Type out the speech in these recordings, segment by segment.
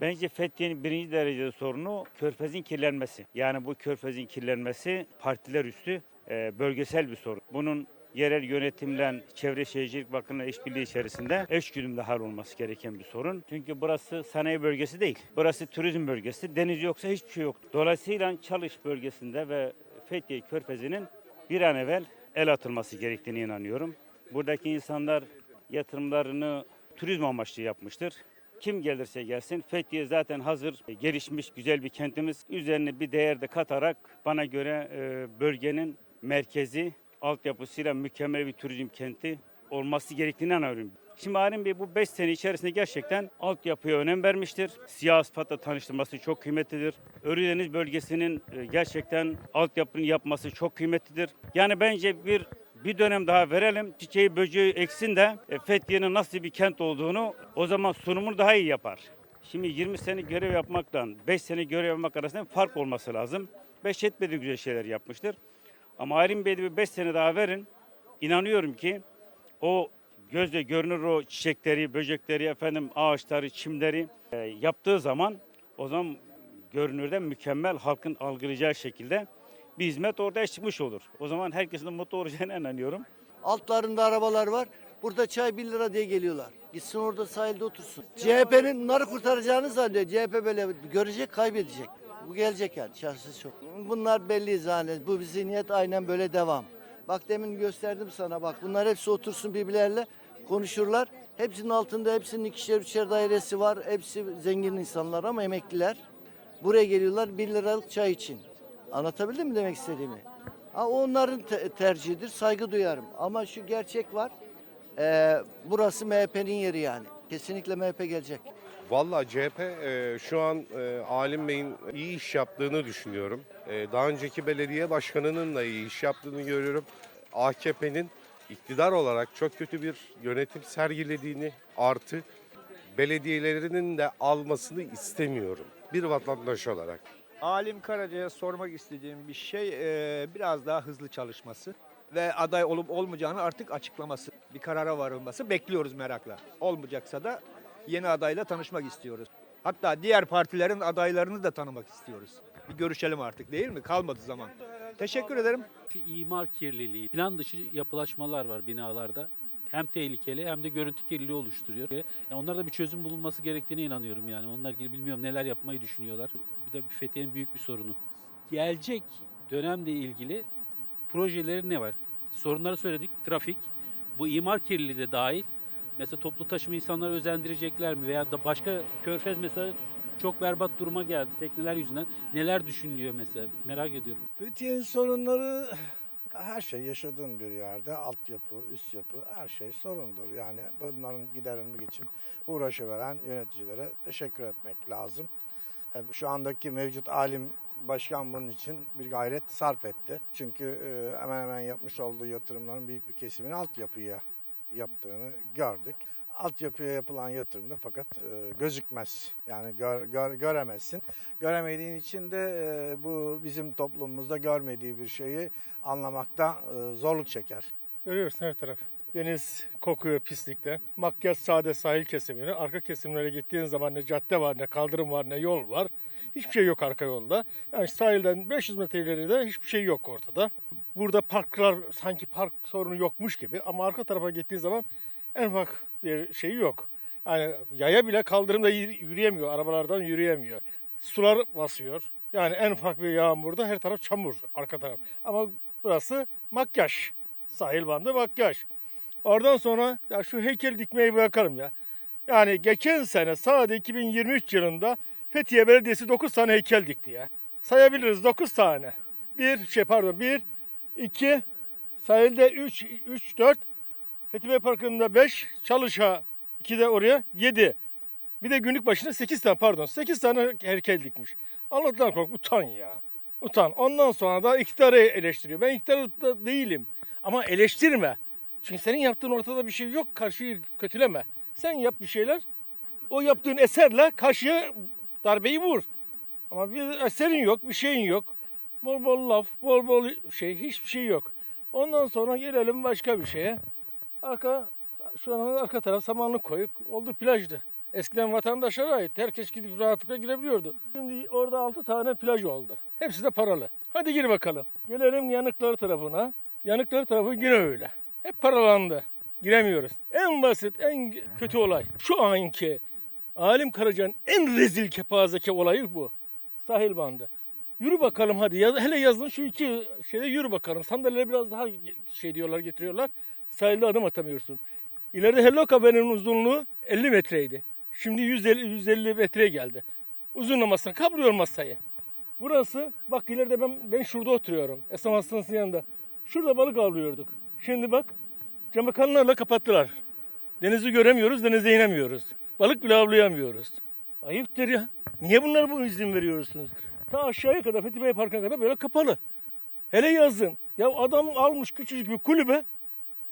Bence Fethiye'nin birinci derecede sorunu körfezin kirlenmesi. Yani bu körfezin kirlenmesi partiler üstü e, bölgesel bir sorun. Bunun yerel yönetimle Çevre Şehircilik Bakanlığı işbirliği içerisinde eşgüdümle hal olması gereken bir sorun. Çünkü burası sanayi bölgesi değil. Burası turizm bölgesi. Deniz yoksa hiçbir şey yok. Dolayısıyla Çalış bölgesinde ve Fethiye Körfezi'nin bir an evvel el atılması gerektiğine inanıyorum. Buradaki insanlar yatırımlarını turizm amaçlı yapmıştır. Kim gelirse gelsin Fethiye zaten hazır e, gelişmiş güzel bir kentimiz. Üzerine bir değer de katarak bana göre e, bölgenin merkezi altyapısıyla mükemmel bir turizm kenti olması gerektiğini inanıyorum. Şimdi Halim Bey bu 5 sene içerisinde gerçekten altyapıya önem vermiştir. Siyah aspatla tanıştırması çok kıymetlidir. Ölüdeniz bölgesinin e, gerçekten altyapını yapması çok kıymetlidir. Yani bence bir bir dönem daha verelim. Çiçeği böceği eksin de e, Fethiye'nin nasıl bir kent olduğunu o zaman sunumunu daha iyi yapar. Şimdi 20 sene görev yapmakla 5 sene görev yapmak arasında fark olması lazım. 5 etmedi güzel şeyler yapmıştır. Ama Halim Bey'de bir 5 sene daha verin. İnanıyorum ki o gözle görünür o çiçekleri, böcekleri, efendim ağaçları, çimleri e, yaptığı zaman o zaman görünürde mükemmel halkın algılayacağı şekilde bir hizmet ortaya çıkmış olur. O zaman herkesin mutlu olacağına inanıyorum. Altlarında arabalar var. Burada çay 1 lira diye geliyorlar. Gitsin orada sahilde otursun. CHP'nin bunları kurtaracağını zannediyor. CHP böyle görecek, kaybedecek. Bu gelecek yani şanssız çok. Bunlar belli zaten. Bu zihniyet aynen böyle devam. Bak demin gösterdim sana bak. Bunlar hepsi otursun birbirleriyle konuşurlar. Hepsinin altında hepsinin ikişer üçer dairesi var. Hepsi zengin insanlar ama emekliler. Buraya geliyorlar 1 liralık çay için. Anlatabildim mi demek istediğimi? Ha, onların te- tercihidir. Saygı duyarım. Ama şu gerçek var. Ee, burası MHP'nin yeri yani. Kesinlikle MHP gelecek. Vallahi CHP e, şu an e, Alim Bey'in iyi iş yaptığını düşünüyorum. E, daha önceki belediye başkanının da iyi iş yaptığını görüyorum. AKP'nin iktidar olarak çok kötü bir yönetim sergilediğini artı belediyelerinin de almasını istemiyorum bir vatandaş olarak. Alim Karaca'ya sormak istediğim bir şey e, biraz daha hızlı çalışması ve aday olup olmayacağını artık açıklaması, bir karara varılması bekliyoruz merakla. Olmayacaksa da yeni adayla tanışmak istiyoruz. Hatta diğer partilerin adaylarını da tanımak istiyoruz. Bir görüşelim artık değil mi? Kalmadı zaman. Teşekkür ederim. Şu imar kirliliği, plan dışı yapılaşmalar var binalarda. Hem tehlikeli hem de görüntü kirliliği oluşturuyor. Yani onlarda bir çözüm bulunması gerektiğine inanıyorum yani. Onlar ilgili bilmiyorum neler yapmayı düşünüyorlar. Bir de Fethiye'nin büyük bir sorunu. Gelecek dönemle ilgili projeleri ne var? Sorunları söyledik. Trafik, bu imar kirliliği de dahil. Mesela toplu taşıma insanları özendirecekler mi? Veya da başka körfez mesela çok berbat duruma geldi tekneler yüzünden. Neler düşünülüyor mesela? Merak ediyorum. Fethiye'nin sorunları her şey yaşadığın bir yerde altyapı, üst yapı her şey sorundur. Yani bunların giderilmek için uğraşı veren yöneticilere teşekkür etmek lazım. E, Şu andaki mevcut alim başkan bunun için bir gayret sarf etti. Çünkü e, hemen hemen yapmış olduğu yatırımların büyük bir kesimini altyapıya yaptığını gördük. Altyapıya yapılan yatırımda fakat e, gözükmez. Yani gör, gör- göremezsin. Göremediğin için de bu bizim toplumumuzda görmediği bir şeyi anlamakta zorluk çeker. Görüyorsun her taraf. Deniz kokuyor pislikten. Makyaj sade sahil kesimini. Arka kesimlere gittiğin zaman ne cadde var, ne kaldırım var, ne yol var. Hiçbir şey yok arka yolda. Yani sahilden 500 metre ileride hiçbir şey yok ortada. Burada parklar sanki park sorunu yokmuş gibi ama arka tarafa gittiğin zaman en ufak bir şey yok. Yani yaya bile kaldırımda yürü- yürüyemiyor, arabalardan yürüyemiyor. Sular basıyor. Yani en ufak bir yağmurda her taraf çamur arka taraf. Ama burası makyaj. Sahil bandı makyaj. Oradan sonra ya şu heykel dikmeyi bırakalım ya. Yani geçen sene sadece 2023 yılında Fethiye Belediyesi 9 tane heykel dikti ya. Sayabiliriz 9 tane. Bir şey pardon 1, 2, sahilde 3, 3, 4, Fethiye Parkı'nda 5, Çalış'a 2 de oraya 7. Bir de günlük başına 8 tane pardon 8 tane heykel dikmiş. Allah'tan kork utan ya. Utan. Ondan sonra da iktidarı eleştiriyor. Ben iktidarda değilim. Ama eleştirme. Çünkü senin yaptığın ortada bir şey yok. Karşıyı kötüleme. Sen yap bir şeyler. O yaptığın eserle karşıya darbeyi vur. Ama bir eserin yok, bir şeyin yok. Bol bol laf, bol bol şey, hiçbir şey yok. Ondan sonra gelelim başka bir şeye. Arka, şu an arka taraf samanlık koyup oldu plajdı. Eskiden vatandaşlara ait. Herkes gidip rahatlıkla girebiliyordu. Şimdi orada 6 tane plaj oldu. Hepsi de paralı. Hadi gir bakalım. Gelelim yanıkları tarafına. Yanıkları tarafı yine öyle. Hep paralandı. Giremiyoruz. En basit, en kötü olay. Şu anki Alim Karaca'nın en rezil kepazeki olayı bu. Sahil bandı. Yürü bakalım hadi. Yaz- hele yazın şu iki şeyde yürü bakalım. Sandalyeleri biraz daha şey diyorlar getiriyorlar. Sahilde adım atamıyorsun. İleride Hello Cafe'nin uzunluğu 50 metreydi. Şimdi 150, 150 metreye geldi. Uzunlamasına kaplıyor masayı. Burası bak ileride ben ben şurada oturuyorum. Esnaf hastanesinin yanında. Şurada balık avlıyorduk. Şimdi bak camakanlarla kapattılar. Denizi göremiyoruz, denize inemiyoruz. Balık bile avlayamıyoruz. Ayıptır ya. Niye bunlar bu izin veriyorsunuz? Ta aşağıya kadar Fethi Bey Parkı'na kadar böyle kapalı. Hele yazın. Ya adam almış küçücük bir kulübe.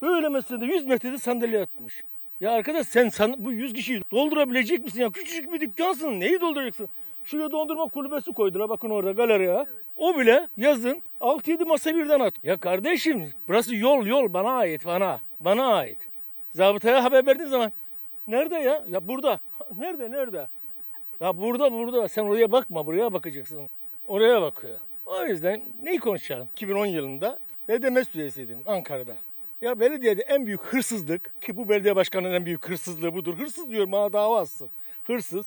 Böyle mesela 100 metrede sandalye atmış. Ya arkadaş sen san- bu 100 kişiyi doldurabilecek misin ya? Küçücük bir dükkansın. Neyi dolduracaksın? Şuraya dondurma kulübesi koydular bakın orada galeriye. O bile yazın 6-7 masa birden at. Ya kardeşim burası yol yol bana ait bana. Bana ait. Zabıtaya haber verdiğin zaman nerede ya? Ya burada. Nerede nerede? Ya burada burada. Sen oraya bakma buraya bakacaksın. Oraya bakıyor. O yüzden neyi konuşalım? 2010 yılında BDMS üyesiydim Ankara'da. Ya belediyede en büyük hırsızlık ki bu belediye başkanının en büyük hırsızlığı budur. Hırsız diyorum bana dava açsın. Hırsız.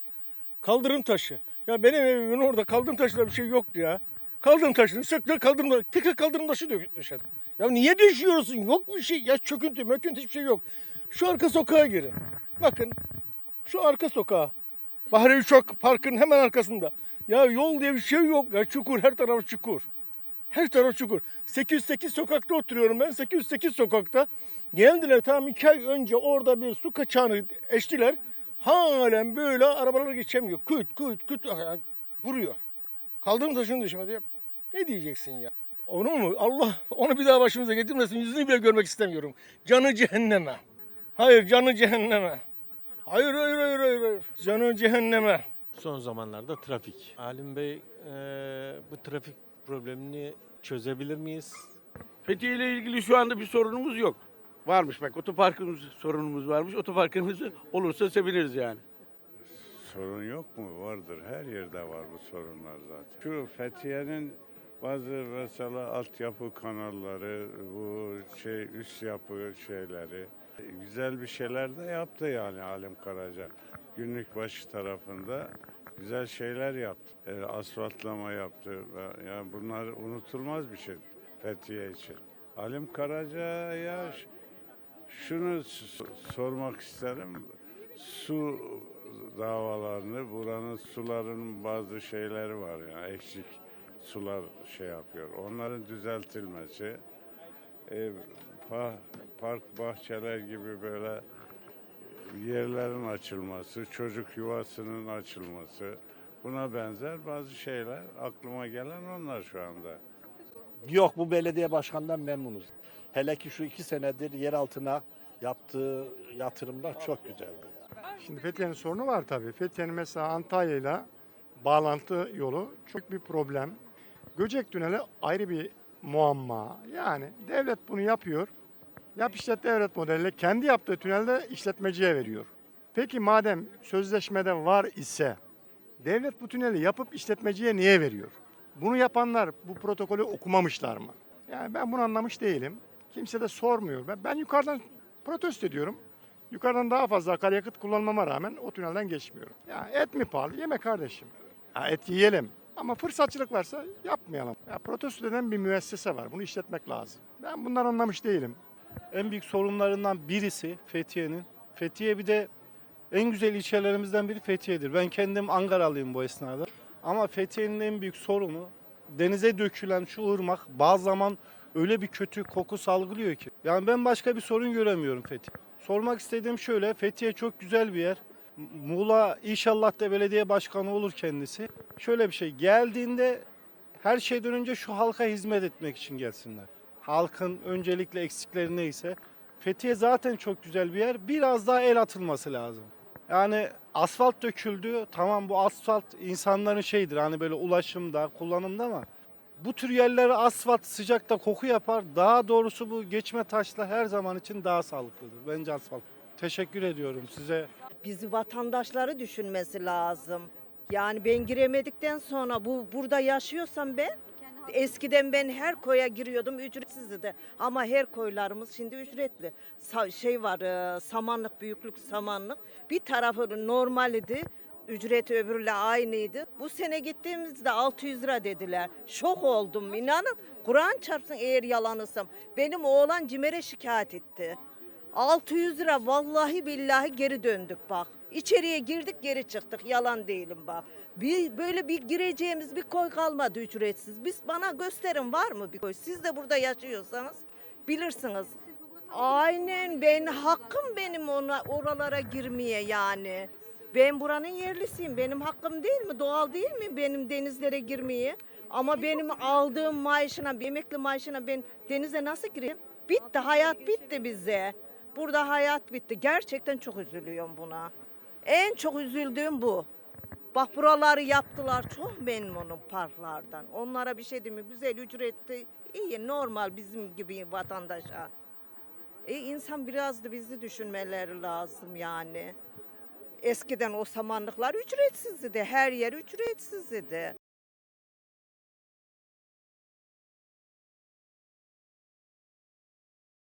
Kaldırım taşı. Ya benim evimin orada kaldırım taşında bir şey yoktu ya. Kaldırım taşını söktüler kaldırım. Tekrar kaldırım taşı dökmüşler. Ya niye düşüyorsun? Yok bir şey. Ya çöküntü möküntü hiçbir şey yok. Şu arka sokağa girin. Bakın şu arka sokağa. Bahri Uçak Parkı'nın hemen arkasında. Ya yol diye bir şey yok. Ya çukur her taraf çukur. Her taraf çukur. 808 sokakta oturuyorum ben. 808 sokakta. Geldiler tam iki ay önce orada bir su kaçağını eştiler. Halen böyle arabalar geçemiyor. Küt küt küt vuruyor. Kaldırım taşını düşmedi. Ya Ne diyeceksin ya? Onu mu? Allah onu bir daha başımıza getirmesin. Yüzünü bile görmek istemiyorum. Canı cehenneme. Hayır canı cehenneme. Hayır hayır hayır hayır. hayır. Canı cehenneme. Son zamanlarda trafik. Alim Bey eee, bu trafik problemini çözebilir miyiz? Fethiye ile ilgili şu anda bir sorunumuz yok. Varmış bak otoparkımız sorunumuz varmış. Otoparkımız olursa seviniriz yani. Sorun yok mu? Vardır. Her yerde var bu sorunlar zaten. Şu Fethiye'nin bazı mesela altyapı kanalları, bu şey üst yapı şeyleri güzel bir şeyler de yaptı yani Halim Karaca. Günlük başı tarafında güzel şeyler yaptı. E, asfaltlama yaptı. Yani bunlar unutulmaz bir şey Fethiye için. Halim Karaca'ya şunu sormak isterim. Su davalarını, buranın suların bazı şeyleri var yani eksik sular şey yapıyor. Onların düzeltilmesi, e, pa- park bahçeler gibi böyle yerlerin açılması, çocuk yuvasının açılması, buna benzer bazı şeyler aklıma gelen onlar şu anda. Yok bu belediye başkanından memnunuz. Hele ki şu iki senedir yer altına yaptığı yatırımlar çok güzeldi. Şimdi Fethiye'nin sorunu var tabii. Fethiye'nin mesela Antalya'yla bağlantı yolu çok bir problem. Göcek Tüneli ayrı bir muamma. Yani devlet bunu yapıyor. Yap işlet devlet modeliyle kendi yaptığı tünelde işletmeciye veriyor. Peki madem sözleşmede var ise devlet bu tüneli yapıp işletmeciye niye veriyor? Bunu yapanlar bu protokolü okumamışlar mı? Yani ben bunu anlamış değilim. Kimse de sormuyor. Ben, ben yukarıdan protesto ediyorum. Yukarıdan daha fazla akaryakıt kullanmama rağmen o tünelden geçmiyorum. Ya et mi pahalı? Yeme kardeşim. Ya et yiyelim. Ama fırsatçılık varsa yapmayalım. Ya protesto denen bir müessese var. Bunu işletmek lazım. Ben bundan anlamış değilim. En büyük sorunlarından birisi Fethiye'nin. Fethiye bir de en güzel ilçelerimizden biri Fethiye'dir. Ben kendim Ankaralıyım bu esnada. Ama Fethiye'nin en büyük sorunu denize dökülen şu ırmak bazı zaman öyle bir kötü koku salgılıyor ki. Yani ben başka bir sorun göremiyorum Fethiye. Sormak istediğim şöyle, Fethiye çok güzel bir yer. Muğla inşallah da belediye başkanı olur kendisi. Şöyle bir şey, geldiğinde her şeyden önce şu halka hizmet etmek için gelsinler. Halkın öncelikle eksikleri neyse. Fethiye zaten çok güzel bir yer. Biraz daha el atılması lazım. Yani asfalt döküldü. Tamam bu asfalt insanların şeyidir. Hani böyle ulaşımda, kullanımda ama bu tür yerlere asfalt sıcakta koku yapar. Daha doğrusu bu geçme taşla her zaman için daha sağlıklıdır. Bence asfalt. Teşekkür ediyorum size. Bizi vatandaşları düşünmesi lazım. Yani ben giremedikten sonra bu burada yaşıyorsam ben eskiden ben her koya giriyordum ücretsizdi de ama her koylarımız şimdi ücretli. Sa- şey var e, samanlık büyüklük samanlık bir tarafı normal idi ücreti öbürüyle aynıydı. Bu sene gittiğimizde 600 lira dediler. Şok oldum inanın. Kur'an çarpsın eğer yalanısam. Benim oğlan CİMER'e şikayet etti. 600 lira vallahi billahi geri döndük bak. İçeriye girdik geri çıktık yalan değilim bak. Bir, böyle bir gireceğimiz bir koy kalmadı ücretsiz. Biz bana gösterin var mı bir koy? Siz de burada yaşıyorsanız bilirsiniz. Aynen ben hakkım benim ona oralara girmeye yani. Ben buranın yerlisiyim. Benim hakkım değil mi? Doğal değil mi benim denizlere girmeye? Ama benim aldığım maaşına, emekli maaşına ben denize nasıl gireyim? Bitti, hayat bitti bize. Burada hayat bitti. Gerçekten çok üzülüyorum buna. En çok üzüldüğüm bu. Bak buraları yaptılar. Çok memnunum parklardan. Onlara bir şey demiyorum. Güzel ücretli, iyi, normal bizim gibi vatandaşa. E insan biraz da bizi düşünmeleri lazım yani. Eskiden o samanlıklar ücretsizdi. Her yer ücretsizdi.